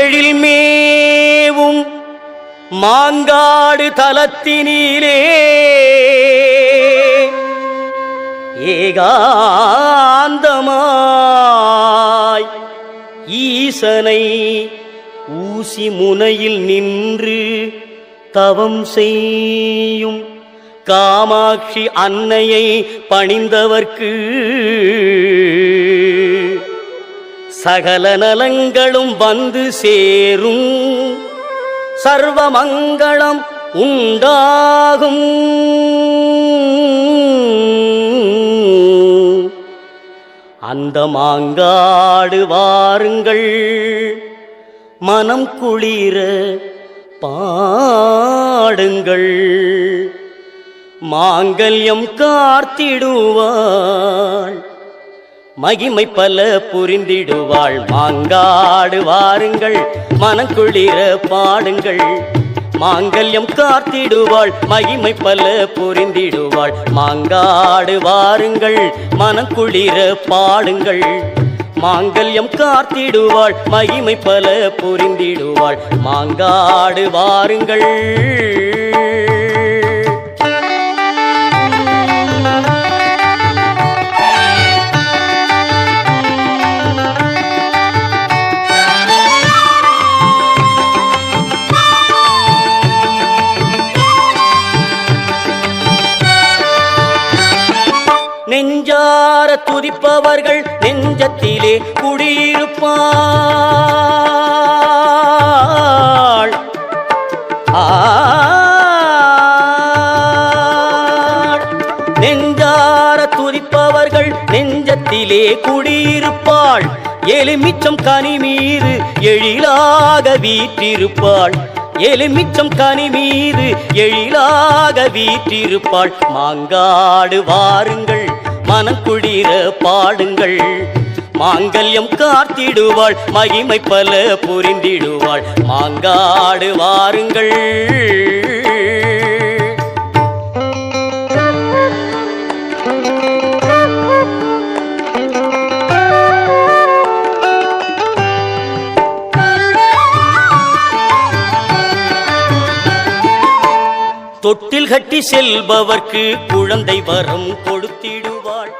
எழில்மேவும் மாங்காடு தலத்தினிலே. ஏகாந்தமாய் ஈசனை ஊசி முனையில் நின்று தவம் செய்யும். காமாட்சி அன்னையை பணிந்தவர்க்கு சகல நலங்களும் வந்து சேரும். சர்வமங்களம் உண்டாகும். அந்த மாங்காடு வாருங்கள். மனம் குளிர பா பாடுங்கள். மாங்கல்யம் கார்த்திடுவாள். மகிமை பல புரிந்திடுவாள். மாங்காடு வாருங்கள். மனக்குளிர பாடுங்கள். மாங்கல்யம் காத்திடுவாள் மகிமை பல புரிந்திடுவாள். மாங்காடு வாருங்கள். மனக்குளிர பாடுங்கள். மாங்கல்யம் காத்திடுவாள் மகிமை பல புரிந்திடுவாள். மாங்காடு வாருங்கள். நெஞ்சார துதிப்பவர்கள் நெஞ்சத்திலே குடியிருப்பாள். நெஞ்சார துதிப்பவர்கள் நெஞ்சத்திலே குடியிருப்பாள். எலுமிச்சம் கனிமீது எழிலாக வீற்றிருப்பாள். எலுமிச்சம் கனி மீது எழிலாக வீற்றிருப்பாள். மாங்காடு வாருங்கள் மனக்குளிர பாடுங்கள். மாங்கல்யம் காத்திடுவாள் மகிமை பல புரிந்திடுவாள். மாங்காடு வாருங்கள். தொட்டில் கட்டி செல்பவர்க்கு குழந்தை வரம் கொடுத்திடுவாள்.